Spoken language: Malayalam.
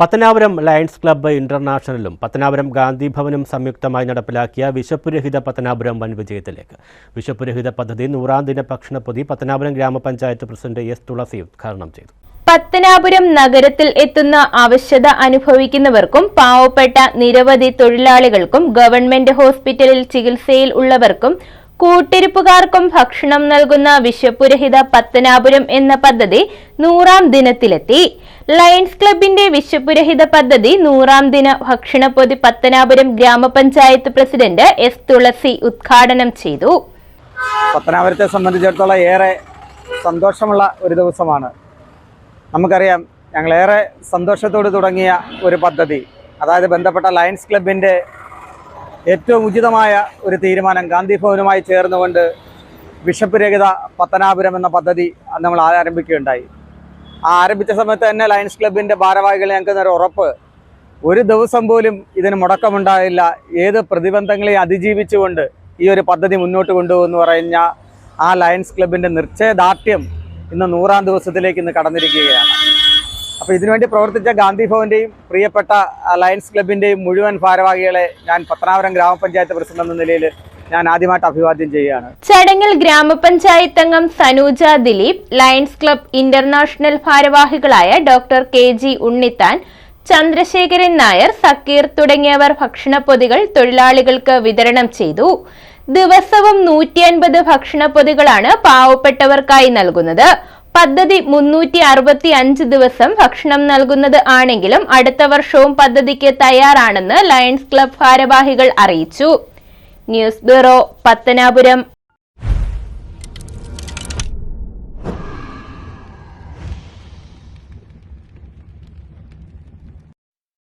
പത്തനാപുരം ലയൺസ് ക്ലബ്ബ് ഇന്റർനാഷണലും പത്തനാപുരം ഗാന്ധി ഭവനും സംയുക്തമായി നടപ്പിലാക്കിയ വിശപ്പുരഹിത പത്തനാപുരം വൻ വിജയത്തിലേക്ക്. വിശപ്പുരഹിത പദ്ധതി നൂറാം ദിന ഭക്ഷണപ്പൊതി പത്തനാപുരം ഗ്രാമപഞ്ചായത്ത് പ്രസിഡന്റ് എസ് തുളസി ഉദ്ഘാടനം ചെയ്തു. പത്തനാപുരം നഗരത്തിൽ എത്തുന്ന ആവശ്യത അനുഭവിക്കുന്നവർക്കും പാവപ്പെട്ട നിരവധി തൊഴിലാളികൾക്കും ഗവൺമെന്റ് ഹോസ്പിറ്റലിൽ ചികിത്സയിൽ ഉള്ളവർക്കും കൂട്ടിരിപ്പുകാർക്കും ഭക്ഷണം നൽകുന്ന വിശപ്പുരഹിത പത്തനാപുരം എന്ന പദ്ധതി നൂറാം ദിനത്തിലെത്തി. ലയൺസ് ക്ലബിന്റെ വിശപ്പുരഹിത പദ്ധതി നൂറാം ദിന ഭക്ഷണപ്പൊതി പത്തനാപുരം ഗ്രാമപഞ്ചായത്ത് പ്രസിഡന്റ് എസ് തുളസി ഉദ്ഘാടനം ചെയ്തു. പത്തനാപുരത്തെ സംബന്ധിച്ചിടത്തോളം ഏറെ സന്തോഷമുള്ള ഒരു ദിവസമാണ്. നമുക്കറിയാം ഞങ്ങളേറെ സന്തോഷത്തോട് തുടങ്ങിയ ഒരു പദ്ധതി അതായത് ബന്ധപ്പെട്ട ലയൺസ് ക്ലബിന്റെ ഏറ്റവും ഉചിതമായ ഒരു തീരുമാനം ഗാന്ധി ഭവനുമായി ചേർന്നുകൊണ്ട് ബിഷപ്പ് രഹിത പത്തനാപുരം എന്ന പദ്ധതി നമ്മൾ ആരംഭിക്കുകയുണ്ടായി. ആ ആരംഭിച്ച സമയത്ത് തന്നെ ലയൺസ് ക്ലബിന്റെ ഭാരവാഹികൾ ഞങ്ങൾക്ക് നേരെ ഉറപ്പ്. ഒരു ദിവസം പോലും ഇതിന് മുടക്കമുണ്ടായില്ല. ഏത് പ്രതിബന്ധങ്ങളെ അതിജീവിച്ചുകൊണ്ട് ഈ ഒരു പദ്ധതി മുന്നോട്ട് കൊണ്ടുപോകുമെന്ന് പറഞ്ഞ ആ ലയൺസ് ക്ലബിന്റെ നിർച്ചയദാർഢ്യം ഇന്ന് നൂറാം ദിവസത്തിലേക്ക് ഇന്ന് കടന്നിരിക്കുകയാണ്. അപ്പോൾ ഇതിനുവേണ്ടി പ്രവർത്തിച്ച ഗാന്ധി ഭവന്റെയും പ്രിയപ്പെട്ട ലയൺസ് ക്ലബിന്റെയും മുഴുവൻ ഭാരവാഹികളെ ഞാൻ പത്തനാപുരം ഗ്രാമപഞ്ചായത്ത് പ്രസിഡന്റ് എന്ന നിലയിൽ ഞാൻ ആദ്യമായിട്ട് അഭിവാദ്യം ചെയ്യുകയാണ്. ചടങ്ങിൽ ഗ്രാമപഞ്ചായത്ത് അംഗം Sanuja Dileep Lions club international ഭാരവാഹികളായ doctor K G Unnithan Chandrasekharan Nair Sakkeer തുടങ്ങിയവർ ഭക്ഷണപ്പൊതികൾ തൊഴിലാളികൾക്ക് വിതരണം ചെയ്തു. ദിവസവും നൂറ്റി അൻപത് ഭക്ഷണപ്പൊതികളാണ് പാവപ്പെട്ടവർക്കായി നൽകുന്നത്. പദ്ധതി മുന്നൂറ്റി അറുപത്തി അഞ്ച് ദിവസം ഭക്ഷണം നൽകുന്നത് ആണെങ്കിലും അടുത്ത വർഷവും പദ്ധതിക്ക് തയ്യാറാണെന്ന് ലയൺസ് ക്ലബ് ഭാരവാഹികൾ അറിയിച്ചു. News bureau Pathanapuram.